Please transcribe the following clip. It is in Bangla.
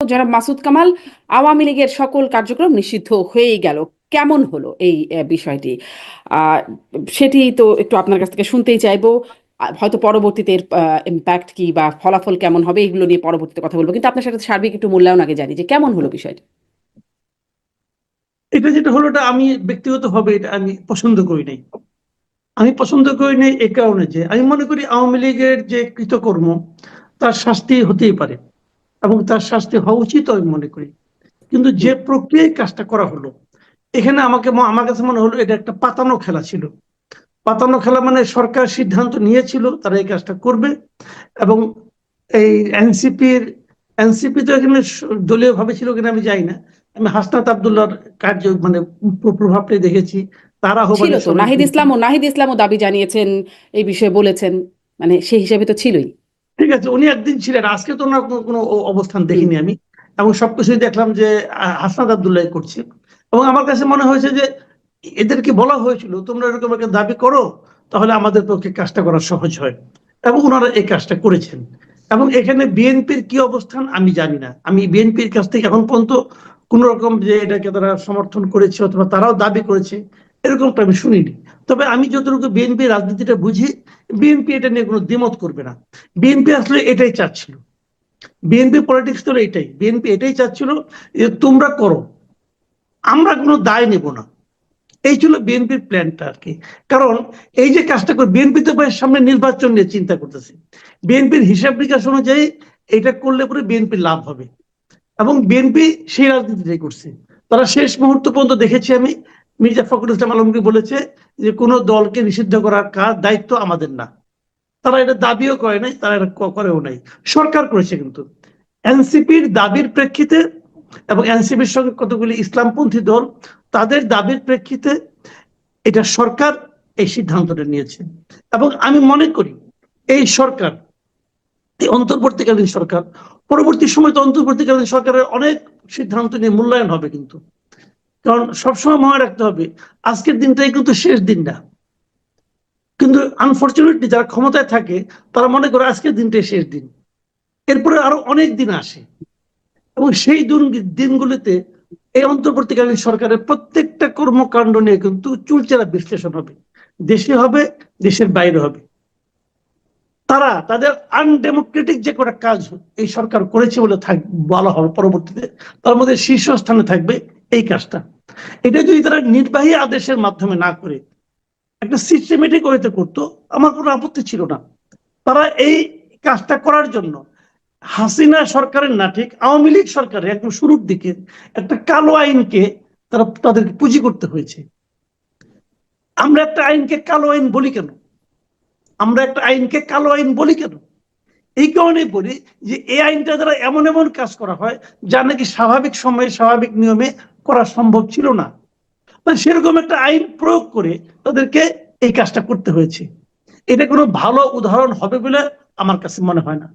যারা মাসুদ কামাল, আওয়ামী লীগের সকল কার্যক্রম নিষিদ্ধ হয়েই গেল। কেমন হলো এই বিষয়টি? সেটি তো একটু আপনার কাছ থেকে শুনতেই চাইব। হয়তো পরবর্তীতে এর ইম্প্যাক্ট কি বা ফলাফল কেমন হবে এগুলো নিয়ে পরবর্তীতে কথা বলব। কিন্তু আপনার সাথে সার্বিক একটু মূল্যায়ন আগে জানি যে কেমন হলো বিষয়টি? এটা যেটা হলো এটা আমি ব্যক্তিগত ব্যক্তিগতভাবে এটা আমি পছন্দ করি নাই। আমি পছন্দ করি নাই এ কারণে যে আমি মনে করি আওয়ামী লীগের যে কৃতকর্ম, তার শাস্তি হতেই পারে। এবং তার শাস্তি হওয়া উচিত আমি মনে করি। কিন্তু যে প্রক্রিয়ায় কাজটা করা হলো এখানে আমাকে আমার কাছে মনে হলো এটা একটা পাতানো খেলা ছিল। পাতানো খেলা মানে সরকার সিদ্ধান্ত নিয়েছিল তারা এই কাজটা করবে এবং এই এনসিপির এনসিপি তো এখানে দলীয় ভাবে ছিল কিনা আমি জানি না। আমি হাসনাত আবদুল্লাহর কার্য মানে প্র- প্রভাবটাই দেখেছি। তারা ছিল তো নাহিদ ইসলাম ও নাহিদ ইসলামও দাবি জানিয়েছেন এই বিষয়ে বলেছেন। মানে সেই হিসাবে তো ছিলই। ঠিক আছে উনি একদিন ছিলেন আজকে তো ওনার কোনো- অবস্থান দেখিনি আমি। এবং সবকিছুই দেখলাম যে আহ, হাসনাত আবদুল্লাহ করছে। এবং আমার কাছে মনে হয়েছে যে এদেরকে বলা হয়েছিল তোমরা এরকম একটা দাবি করো তাহলে আমাদের পক্ষে কাজটা করা সহজ হয়। এবং ওনারা এই কাজটা করেছেন। এবং এখানে বিএনপির কি অবস্থান আমি জানি না। আমি বিএনপির কাছ থেকে এখন পর্যন্ত কোন রকম যে এটাকে তারা সমর্থন করেছে অথবা তারাও দাবি করেছে এরকমটা আমি শুনিনি তবে আমি যতটুকু বিএনপি রাজনীতিটা বুঝি বিএনপি এটা নিয়ে কোনো দ্বিমত করবে না বিএনপি আসলে এটাই চাচ্ছিল বিএনপি পলিটিক্স তো এটাই বিএনপি এটাই চাচ্ছিল যে তোমরা করো আমরা কোনো দায় নেব না এই ছিল বিএনপির প্ল্যানটা আর কি কারণ এই যে কাজটা করে বিএনপি তো সামনে নির্বাচন নিয়ে চিন্তা করতেছে বিএনপির হিসাব নিকাশ অনুযায়ী এটা করলে পরে বিএনপির লাভ হবে এবং বিএনপি সেই রাজনীতিটাই করছে তারা শেষ মুহূর্ত পর্যন্ত দেখেছি আমি মির্জা ফখরুল ইসলাম আলমকে বলেছে যে, কোনো দলকে নিষিদ্ধ করার কাজ, দায়িত্ব আমাদের না। তারা এটা দাবিও করে নাই, তারা এটা করেও নাই। সরকার করেছে কিন্তু। এনসিপির দাবির প্রেক্ষিতে এবং এনসিপির সঙ্গে কতগুলি ইসলামপন্থী দল, তাদের দাবির প্রেক্ষিতে এটা সরকার এই সিদ্ধান্তটা নিয়েছে। এবং আমি মনে করি, এই সরকার, এই অন্তর্বর্তীকালীন সরকার, পরবর্তী সময় তো অন্তর্বর্তীকালীন সরকারের অনেক সিদ্ধান্ত নিয়ে মূল্যায়ন হবে কিন্তু। কারণ সবসময় মনে রাখতে হবে, আজকের দিনটাই কিন্তু শেষ দিন না কিন্তু আনফর্চুনেটলি যারা ক্ষমতায় থাকে, তারা মনে করে আজকের দিনটাই শেষ দিন। এরপরে আরও অনেক দিন আসে। এবং সেই দিন- দিনগুলিতে এই অন্তর্বর্তীকালীন সরকারের প্রত্যেকটা কর্মকাণ্ড নিয়ে কিন্তু চুলচেরা বিশ্লেষণ হবে। দেশে হবে, দেশের বাইরে হবে। তারা, তাদের আনডেমোক্রেটিক যে কটা কাজ এই সরকার করেছে বলে থাক, বলা হবে পরবর্তীতে, তার মধ্যে শীর্ষস্থানে থাকবে এই কাজটা। এটা যদি তারা নির্বাহী আদেশের মাধ্যমে না করে, একটা সিস্টেমেটিক ওয়েতে করতো, আমার কোনো আপত্তি ছিল না। তারা এই কাজটা করার জন্য হাসিনা সরকারের না, ঠিক আওয়ামী লীগ সরকারের একদম শুরুর দিকে একটা কালো আইনকে তারা তাদেরকে পুঁজি করতে হয়েছে। আমরা একটা আইনকে কালো আইন বলি কেন? আমরা একটা আইনকে কালো আইন বলি কেন? এই কারণে বলি যে, এই আইনটা দ্বারা এমন এমন কাজ করা হয় যা নাকি স্বাভাবিক সময়ে, স্বাভাবিক নিয়মে করা সম্ভব ছিল না। মানে সেরকম একটা আইন প্রয়োগ করে তাদেরকে এই কাজটা করতে হয়েছে। এটা কোনো ভালো উদাহরণ হবে বলে আমার কাছে মনে হয় না।